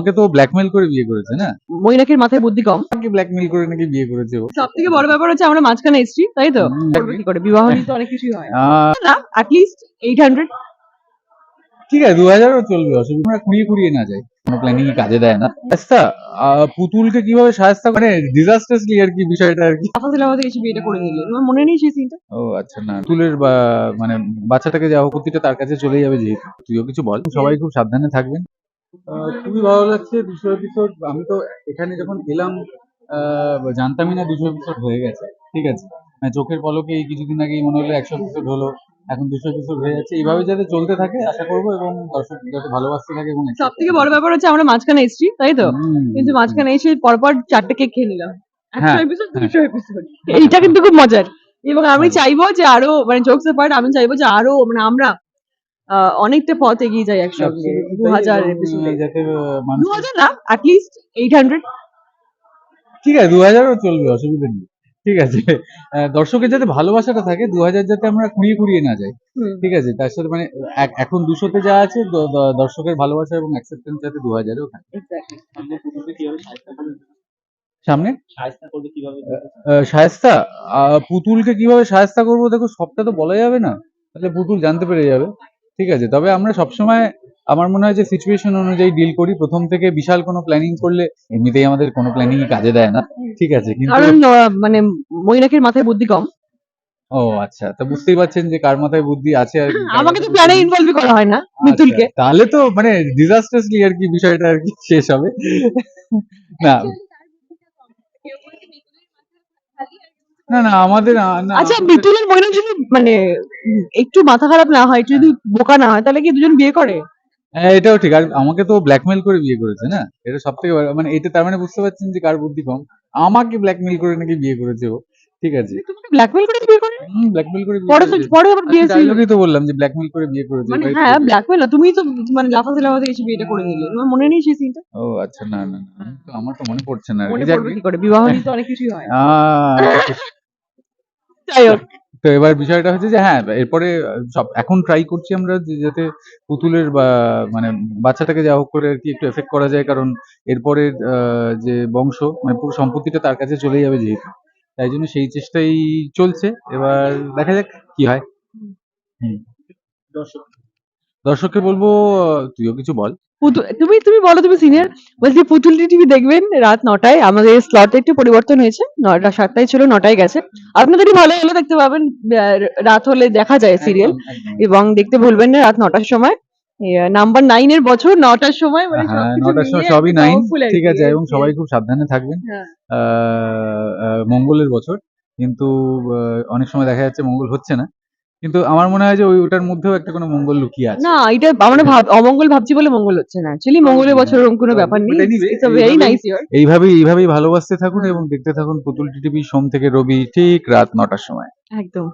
আমাকে তো ব্ল্যাকমেল করে বিয়ে করেছে না? মৈনাকের মাথায় বুদ্ধি কম। আমাকে ব্ল্যাকমেল করে নাকি বিয়ে করেছে ও? সব থেকে বড় ব্যাপার হচ্ছে আমরা মাঝখানে এসেছি তাই তো? কি করে? বিবাহ নিয়ে তো অনেক কিছুই হয়। আহ, না অ্যাটলিস্ট এইট হান্ড্রেড ঠিক আছে দু হাজারও চলবে অসুবিধা আমরা কুড়িয়ে কুড়িয়ে না যাই। কোনো প্ল্যানিং কাজে দেয় না। আচ্ছা আহ, পুতুলকে কীভাবে সাহায্য মানে ডিজাস্টারসলি আর কি বিষয়টা আর কি। আফাজুল আমাদের এসে বিয়েটা করে দিলে তোমার মনে নেই সেই সিনটা ও আচ্ছা না পুতুলের বা মানে বাচ্চাটাকে যা হোক তার কাছে চলে যাবে যেহেতু। তুইও কিছু বল সবাই খুব সাবধানে থাকবেন। খুবই ভালো লাগছে দুশো এপিসোড আমি তো এখানে যখন এলাম জানতামই না দুশো এপিসোড হয়ে গেছে ঠিক আছে? মানে চোখের পলকে এই কিছুদিন আগেই মনে হলো একশো এপিসোড হলো এখন দুশো এপিসোড হয়ে যাচ্ছে। এইভাবে যাতে চলতে থাকে আশা করব এবং দর্শক যাতে ভালোবাসতে থাকে এবং সব থেকে বড় ব্যাপার হচ্ছে আমরা মাঝখানে এসেছি তাই তো? কিন্তু মাঝখানে এসে পরপর চারটে কেক খেয়ে নিলাম। একশো হ্যাঁ, এপিসোড হ্যাঁ। দুশো এপিসোড এইটা কিন্তু খুব মজার। এবং আমি হ্যাঁ। চাইব যে আরও মানে জোকস পার্ট আমি চাইব যে আরও মানে আমরা অনেকটা পথ এগিয়ে যায় একসঙ্গে। দু হাজার দু না অ্যাটলিস্ট এইট হান্ড্রেড ঠিক আছে দু হাজারও চলবে অসুবিধা নেই। ঠিক আছে। আহ, দর্শকের যাতে ভালোবাসাটা থাকে দু হাজার যাতে আমরা কুড়িয়ে কুড়িয়ে না যাই। ঠিক আছে তার সাথে মানে এখন দুশোতে যা আছে দর্শকের ভালোবাসা এবং অ্যাকসেপ্টেন্স যাতে দু হাজারেও থাকে। সামনে আহ, পুতুলকে কীভাবে শায়েস্তা করব? দেখো সবটা তো বলা যাবে না। তাহলে পুতুল জানতে পেরে যাবে। ঠিক আছে তবে আমরা সবসময় আমার মনে হয় যে সিচুয়েশন অনুযায়ী ডিল করি। প্রথম থেকে বিশাল কোনো প্ল্যানিং করলে এমনিতেই আমাদের কোনো প্ল্যানিং কাজে দেয় না। ঠিক আছে কিন্তু কারণ মানে মৈনাকের মাথায় বুদ্ধি কম। ও আচ্ছা তো বুঝতেই পারছেন যে কার মাথায় বুদ্ধি আছে আর কি, আমাকে তো প্ল্যানে ইনভলভ করা হয় না মিতুলকে। আচ্ছা, তাহলে তো মানে ডিজাস্টারসলি আর কি বিষয়টা আর কি শেষ হবে। না না না আমাদের না, আচ্ছা আমাদের- মিতুলের মৈনাক যদি মানে একটু মাথা খারাপ না হয় একটু যদি বোকা না হয় তাহলে কি দুজন বিয়ে করে? হ্যাঁ এটাও ঠিক। আর আমাকে তো ব্ল্যাকমেল করে বিয়ে করেছে না? এটা সব থেকে মানে এটা তার মানে বুঝতে পারছেন যে কার বুদ্ধি কম। আমাকে ব্ল্যাকমেল করে নাকি বিয়ে করেছে ও। ঠিক আছে। ব্ল্যাকমেল করে বিয়ে করে? ব্ল্যাকমেল করে বিয়ে পরে তো পরে আবার বিয়ে ছিল ডায়লগই তো বললাম যে ব্ল্যাকমেল করে বিয়ে করেছে মানে হ্যাঁ। ব্ল্যাকমেল তুমি তো মানে লাফা লাফাতে লাফাতে এসে বিয়েটা করে দিলে। তোমার মনে নেই সেই সিনটা ও আচ্ছা না না না তো- আমার তো মনে পড়ছে না মনে পড়বে কি করে? বিবাহ নিয়ে তো অনেক কিছুই হয়। আহ, যাই হোক। তো এবার বিষয়টা হচ্ছে যে হ্যাঁ এরপরে সব এখন ট্রাই করছি আমরা যে যাতে পুতুলের বা মানে বাচ্চাটাকে যা হোক করে আর কি একটু এফেক্ট করা যায় কারণ এরপরে আহ, যে বংশ মানে পুরো সম্পত্তিটা তার কাছে চলে যাবে যেহেতু। তাই জন্য সেই চেষ্টাই চলছে। এবার দেখা যাক কি হয়। হুম। দর্শককে বলব তুইও কিছু বল। তুমি তুমি বলো তুমি সিনিয়র বলছি পুতুল টিভি দেখবেন রাত নটায়। আমাদের স্লট একটু পরিবর্তন হয়েছে। নটা সাতটায় ছিল নটায় গেছে। আপনাদেরই ভালো হলে দেখতে পাবেন রাত হলে দেখা যায় সিরিয়াল। এবং দেখতে ভুলবেন না রাত নটার সময়। নাম্বার নাইন এর বছর নটার সময় মানে হ্যাঁ নটার সময় সবই নাইন ঠিক আছে এবং সবাই খুব সাবধানে থাকবেন। হ্যাঁ। মঙ্গলের বছর। কিন্তু অনেক সময় দেখা যাচ্ছে মঙ্গল হচ্ছে না। কিন্তু আমার মনে হয় যে ওই ওটার মধ্যেও একটা কোনো মঙ্গল লুকিয়ে আছে। না এটা আমরা ভাব অমঙ্গল ভাবছি বলে মঙ্গল হচ্ছে না। অ্যাকচুয়ালি মঙ্গলের বছর ওরকম কোনো ব্যাপার নেই। ইটস আ ভেরি এইভাবেই- নাইস ইয়ার এইভাবেই এইভাবেই ভালোবাসতে থাকুন এবং দেখতে থাকুন পুতুল টিভি সোম থেকে রবি ঠিক রাত নটার সময়। একদম।